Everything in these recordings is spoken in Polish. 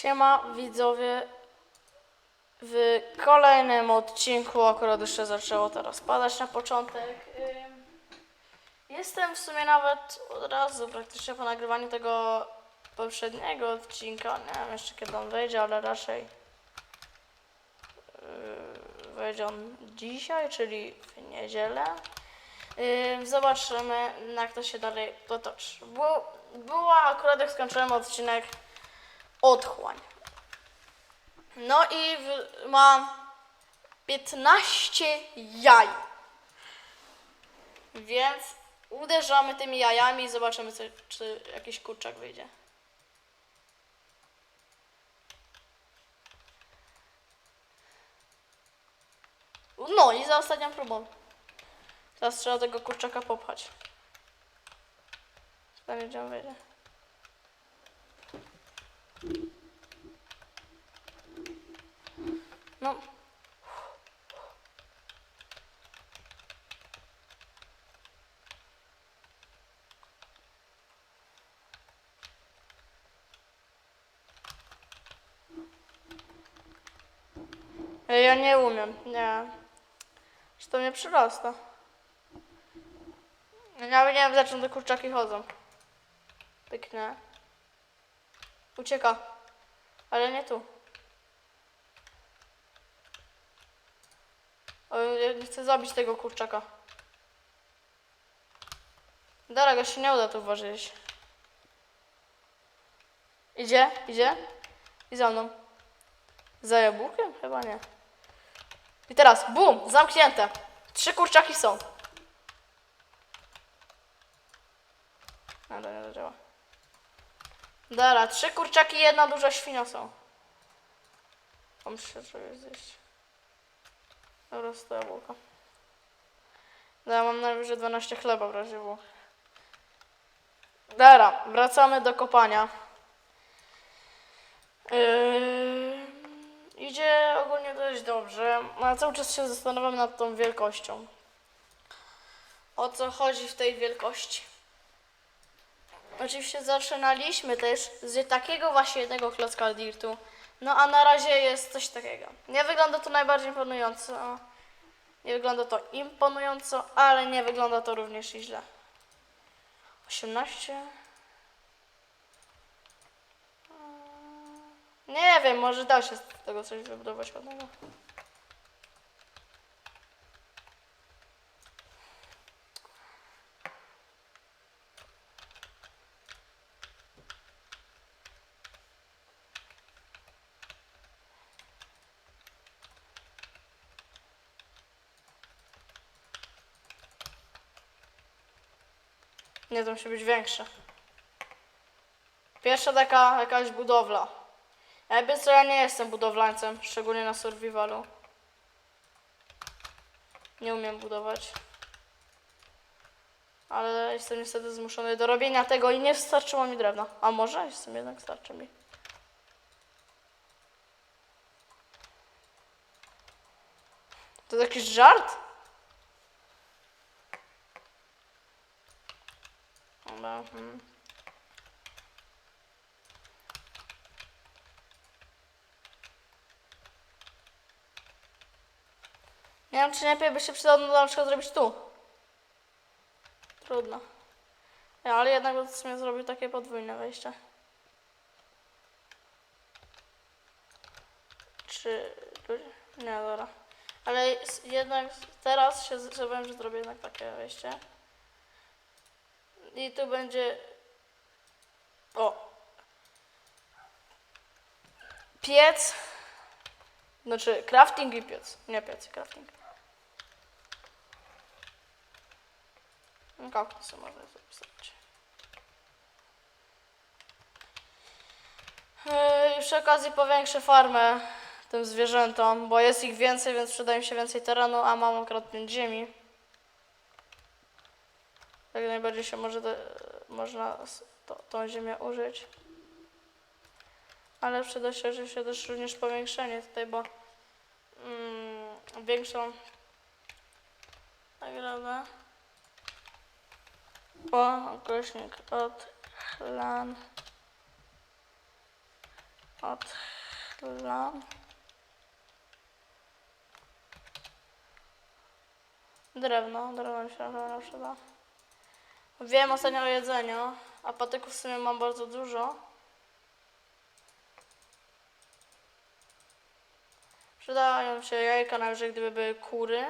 Siema widzowie. W kolejnym odcinku akurat jeszcze zaczęło teraz padać na początek. Jestem w sumie nawet od razu praktycznie po nagrywaniu tego poprzedniego odcinka. Nie wiem jeszcze kiedy on wejdzie, ale raczej yy, wejdzie on dzisiaj, czyli w niedzielę. Zobaczymy, jak to się dalej potoczy. Była akurat jak skończyłem odcinek otchłań. No i w, mam 15 jaj. Więc uderzamy tymi jajami i zobaczymy, co, czy jakiś kurczak wyjdzie. No i za ostatnią próbą. Teraz trzeba tego kurczaka popchać. Pewnie gdzie on wyjdzie. No. Ja nie umiem, nie. Że to mnie przyrasta. Ja Nawet nie wiem, za czym te kurczaki chodzą. Pyknę. Ucieka. Ale nie tu. Ja nie chcę zabić tego kurczaka. Dobra, go się nie uda tu włożyć. Idzie? Idzie? I za mną. Za jabłkiem? Chyba nie. I teraz, bum! Zamknięte. Trzy kurczaki są. To nie zadziała. Dobra, trzy kurczaki i jedna duża świnia są. Mam się czegoś zjeść. Dobra, sto jabłka. Dobra, mam najwyżej 12 chleba w razie było. Dobra, wracamy do kopania. Yy, idzie ogólnie dość dobrze, ale cały czas się zastanawiam nad tą wielkością. O co chodzi w tej wielkości? Oczywiście zaczynaliśmy też z takiego właśnie jednego klocka dirtu. No a na razie jest coś takiego. Nie wygląda to najbardziej imponująco. Nie wygląda to imponująco, ale nie wygląda to również i źle. 18. Nie wiem, może da się z tego coś wybudować ładnego. Nie, to musi być większe. Pierwsza taka jakaś budowla. Jakby co ja nie jestem budowlańcem, szczególnie na survivalu. Nie umiem budować. Ale jestem niestety zmuszony do robienia tego i nie wystarczyło mi drewna. A może? Jestem jednak starczy mi. To jakiś żart? Dobra. Hmm. Nie wiem, czy lepiej by się przydało na przykład zrobić tu. Trudno. Ja, ale jednak bym w sumie zrobił takie podwójne wejście. Czy... Nie, dobra. Ale jednak teraz się zdecydowałem, że zrobię jednak takie wejście. I tu będzie... O! Piec. Znaczy crafting i piec. Nie piec, crafting. Kaktusy można zapisać. Yy, przy okazji powiększę farmę tym zwierzętom, bo jest ich więcej, więc przyda mi się więcej terenu, a mam akurat 5 ziemi. Jak najbardziej się może te, można to, tą ziemię użyć. Ale przyda się, się też również powiększenie tutaj, bo mm, większą nagrodę. O, określnik od lan Odchlam. Drewno, drewno mi się na pewno. Wiem ostatnio o jedzeniu, a patyków w sumie mam bardzo dużo. Przydają się jajka, najwyżej gdyby były kury.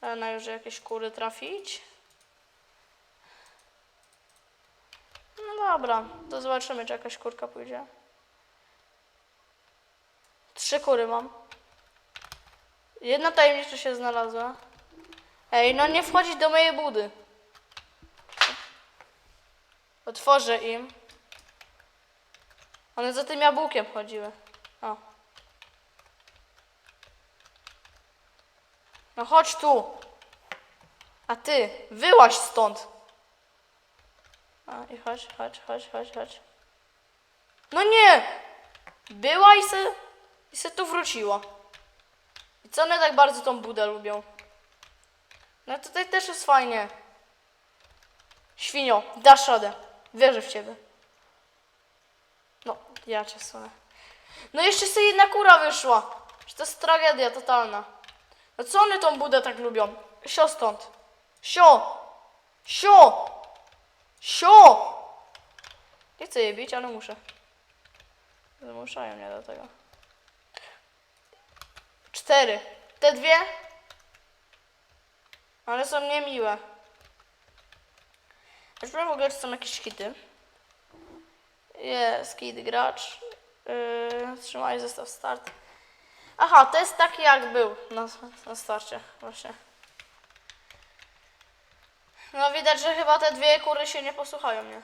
Ale najwyżej jakieś kury trafić. No dobra, to zobaczymy, czy jakaś kurka pójdzie. Trzy kury mam. Jedna tajemnicza się znalazła. Ej, no nie wchodzić do mojej budy. Otworzę im. One za tym jabłkiem chodziły. O. No chodź tu. A ty, wyłaź stąd. A i chodź, chodź, chodź, chodź, chodź. No nie! Była i se, i se tu wróciła. I co one tak bardzo tą budę lubią? No tutaj też jest fajnie. Świnio, dasz radę. Wierzę w ciebie. No, ja cię sunę. No jeszcze sobie jedna kura wyszła. To jest tragedia totalna. No co one tą budę tak lubią? Sio stąd. Sio! Sio! Sio! Nie chcę je bić, ale muszę. Zmuszają mnie do tego. Cztery. Te dwie? Ale są niemiłe. Już w ogóle, są jakieś hity. Jest kit gracz. Yy, trzymaj zestaw start. Aha, to jest taki jak był na, na starcie właśnie. No widać, że chyba te dwie kury się nie posłuchają mnie.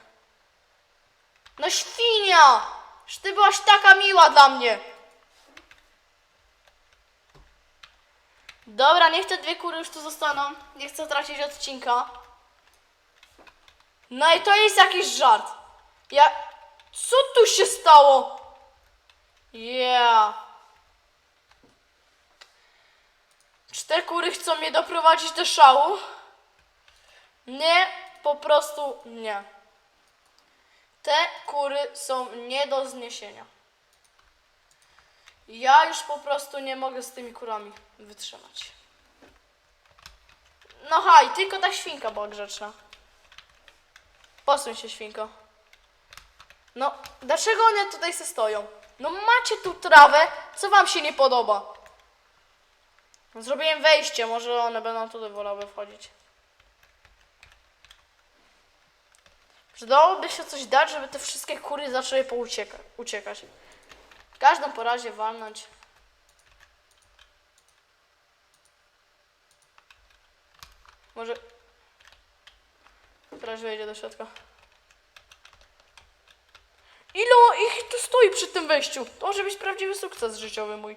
No świnia! Że ty byłaś taka miła dla mnie. Dobra, niech te dwie kury już tu zostaną. Nie chcę tracić odcinka. No i to jest jakiś żart. Ja... Co tu się stało? Yeah. Czy te kury chcą mnie doprowadzić do szału? Nie, po prostu nie. Te kury są nie do zniesienia. Ja już po prostu nie mogę z tymi kurami wytrzymać. No haj, tylko ta świnka była grzeczna. Posuń się, świnko. No, dlaczego one tutaj se stoją? No macie tu trawę, co wam się nie podoba? Zrobiłem wejście, może one będą tutaj wolały wchodzić. Przydałoby się coś dać, żeby te wszystkie kury zaczęły poucieka- uciekać. W każdym porazie walnąć. Może... Teraz wejdzie do środka. Ile ich tu stoi przy tym wejściu? To może być prawdziwy sukces życiowy mój.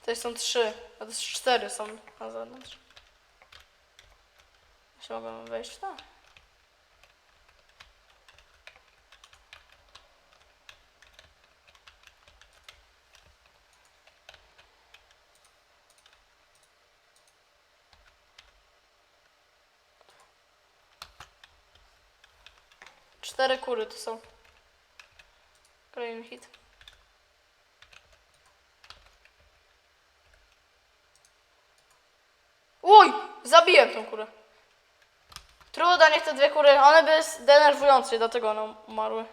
Tutaj są trzy, a to cztery są na zewnątrz. Się mogę wejść tam. Cztery kury tu są. Kolejny hit. Uj! Zabiłem tą kurę. Trudno, niech te dwie kury, one by denerwujące, dlatego one umarły.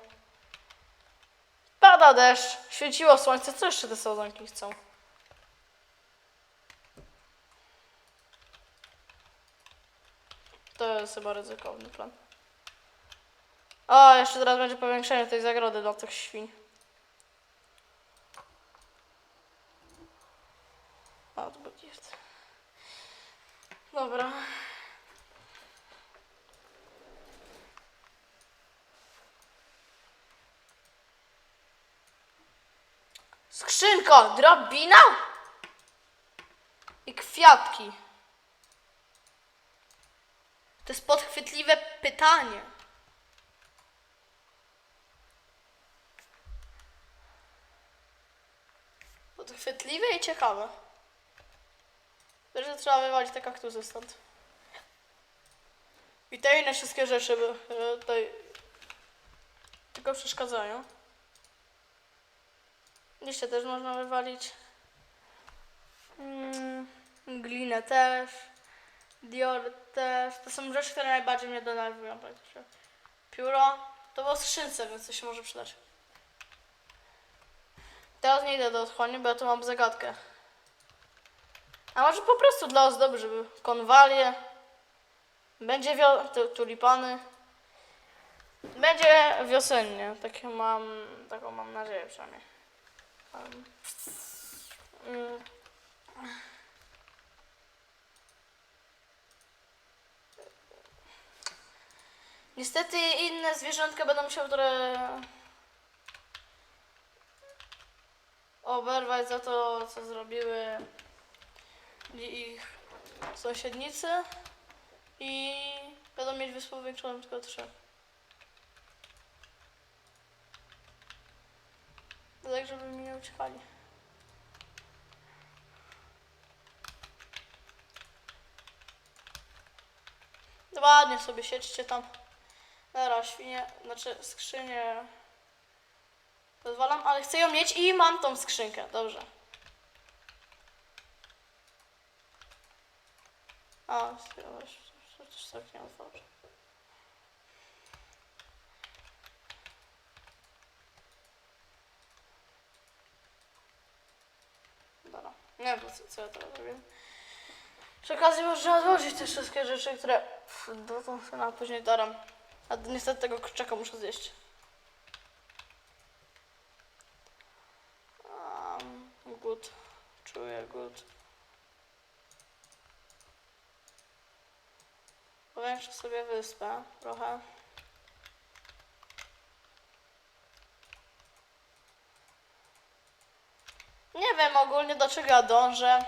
Pada deszcz, świeciło słońce, co jeszcze te sadzonki chcą? To jest chyba ryzykowny plan. O, jeszcze teraz będzie powiększenie tej zagrody dla tych świń. O, to gift. Dobra. Skrzynka, drabina i kwiatki. To jest podchwytliwe pytanie. Podchwytliwe i ciekawe. trzeba wywalić te kaktusy stąd. I te inne wszystkie rzeczy tutaj tylko przeszkadzają. Liście też można wywalić. Mm, glinę też. Dior też. To są rzeczy, które najbardziej mnie denerwują. Pióro. To było skrzynce, więc to się może przydać. Teraz nie idę do otchłani, bo ja tu mam zagadkę. A może po prostu dla ozdoby, żeby konwalie. Będzie wio- tu- tulipany. Będzie wiosennie. Takie mam, taką mam nadzieję przynajmniej. Um. Niestety inne zwierzątka będą musiały trochę oberwać za to, co zrobiły ich sąsiednicy i będą mieć wyspę powiększoną tylko trzy. Tak, żeby mi nie uciekali. Ładnie sobie siedźcie tam. Dobra, świnie, znaczy skrzynię pozwalam, ale chcę ją mieć i mam tą skrzynkę, dobrze. A, coś tak nie otworzę. Dobra, nie wiem co, co ja teraz robię. Przy okazji można odłożyć te wszystkie rzeczy, które pff, do tą na później daram. A niestety tego kurczaka muszę zjeść. Um, good. Czuję good. Powiększę sobie wyspę trochę. Nie wiem ogólnie do czego ja dążę.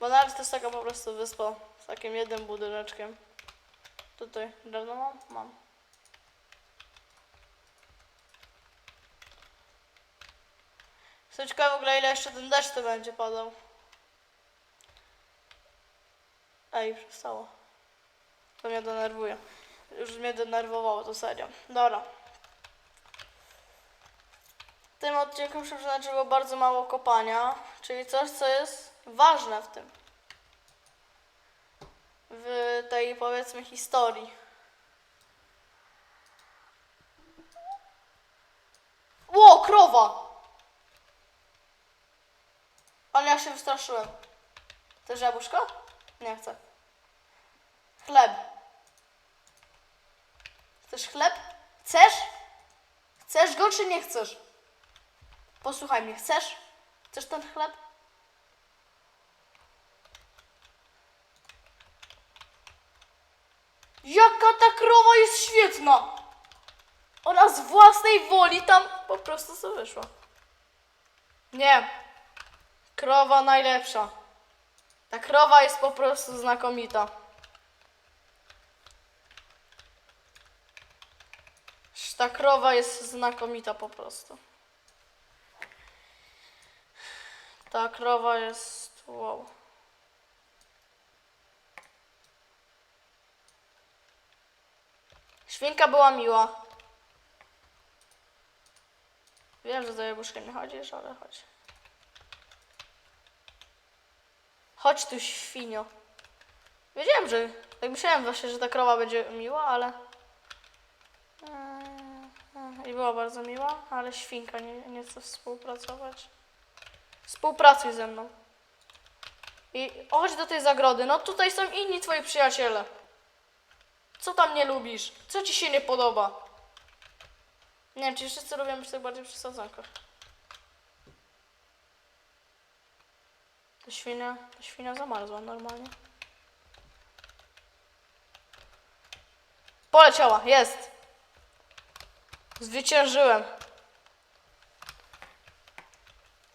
Bo nawet to jest taka po prostu wyspa z takim jednym budyneczkiem. Tutaj drewno mam? Mam. Jestem ciekawa w ogóle ile jeszcze ten deszcz to będzie padał. Ej, przestało. To mnie denerwuje. Już mnie denerwowało to serio. Dobra. W tym odcinku było bardzo mało kopania, czyli coś, co jest ważne w tym. W tej, powiedzmy, historii. Ło, krowa! Ale ja się wystraszyłem. Chcesz jabłuszko? Nie chcę. Chleb. Chcesz chleb? Chcesz? Chcesz go czy nie chcesz? Posłuchaj mnie, chcesz? Chcesz ten chleb? Jaka ta krowa jest świetna! Ona z własnej woli tam po prostu sobie wyszła. Nie. Krowa najlepsza. Ta krowa jest po prostu znakomita. Ta krowa jest znakomita po prostu. Ta krowa jest wow. Świnka była miła. Wiem, że za jabłuszkiem nie chodzisz, ale chodź. Chodź tu, świnio. Wiedziałem, że... Tak myślałem właśnie, że ta krowa będzie miła, ale... Eee, I była bardzo miła, ale świnka nie, nie chce współpracować. Współpracuj ze mną. I chodź do tej zagrody. No tutaj są inni twoi przyjaciele. Co tam nie lubisz? Co ci się nie podoba? Nie wiem, czy wszyscy lubią być tak bardziej przy sadzonkach. To świnia, to świnia zamarzła normalnie. Poleciała, jest. Zwyciężyłem.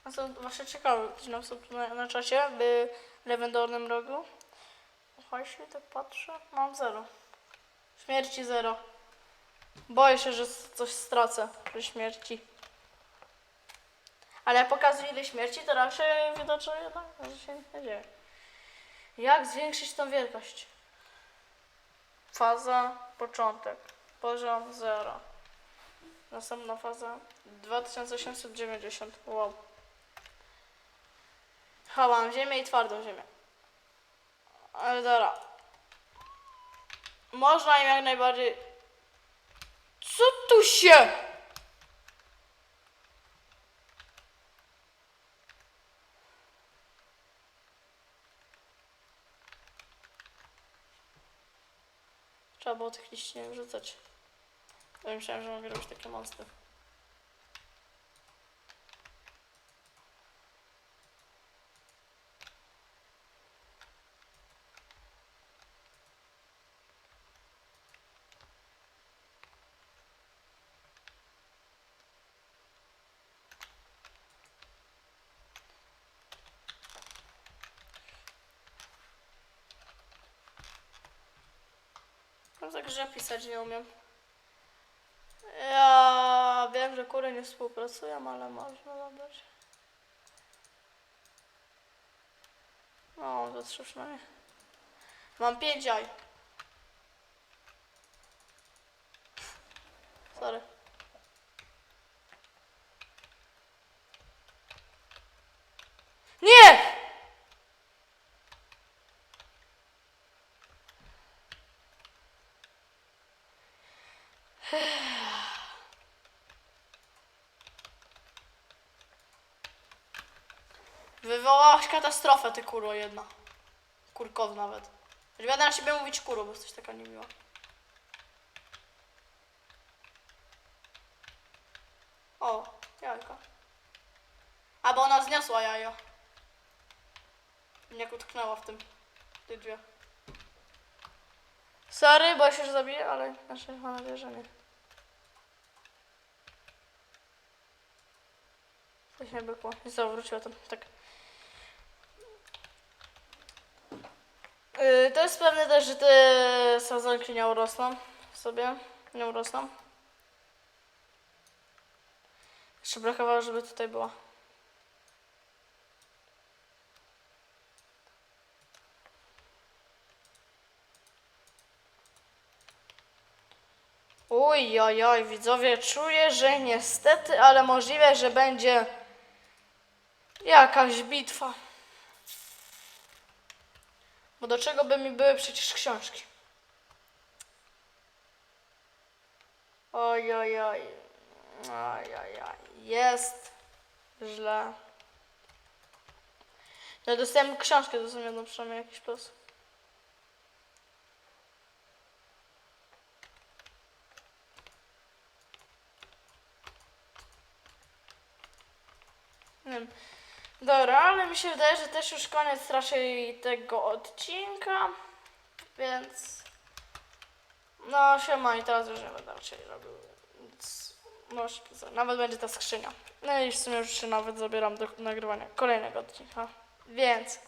A są wasze ciekawe, czy nam są tu na, na czasie, by lewym dolnym rogu. Jeśli tak patrzę, mam zero. Śmierci zero. Boję się, że coś stracę przy śmierci. Ale jak pokazuję ile śmierci, to raczej że jednak że się nie dzieje. Jak zwiększyć tą wielkość? Faza, początek, poziom 0. Następna faza 2890. Wow. Ha, mam ziemię i twardą ziemię. Ale dobra. Można im jak najbardziej... Co tu się... było tych liści nie wrzucać. Bo myślałem, że mogę robić takie mosty. No tak, że pisać nie umiem. Ja wiem, że kury nie współpracują, ale można dobrać. No, to trzy. Mam pięć jaj. Sorry. Nie! Katastrofę, ty kurwo jedna. Kurkow nawet. Już będę na siebie mówić kuro, bo jesteś taka niemiła. O, jajka. A, bo ona zniosła jajo. Mnie utknęła w tym. tych drzwiach. Sorry, bo się już zabiję, ale znaczy mam nadzieję, że nie. Coś nie bykło. I zawróciła tam. Tak. Yy, to jest pewne też, że te sadzonki nie urosną sobie. Nie urosną. Jeszcze brakowało, żeby tutaj była. Uj, oj, oj, widzowie, czuję, że niestety, ale możliwe, że będzie jakaś bitwa. Bo do czego by mi były przecież książki? Oj, oj, oj. Oj, oj, oj. Jest źle. Ja dostałem książkę, to są jedno przynajmniej jakiś plus. Nie wiem. Dobra, ale mi się wydaje, że też już koniec raczej tego odcinka, więc no siema i teraz już nie będę raczej robił, więc może nawet będzie ta skrzynia. No i w sumie już się nawet zabieram do nagrywania kolejnego odcinka, więc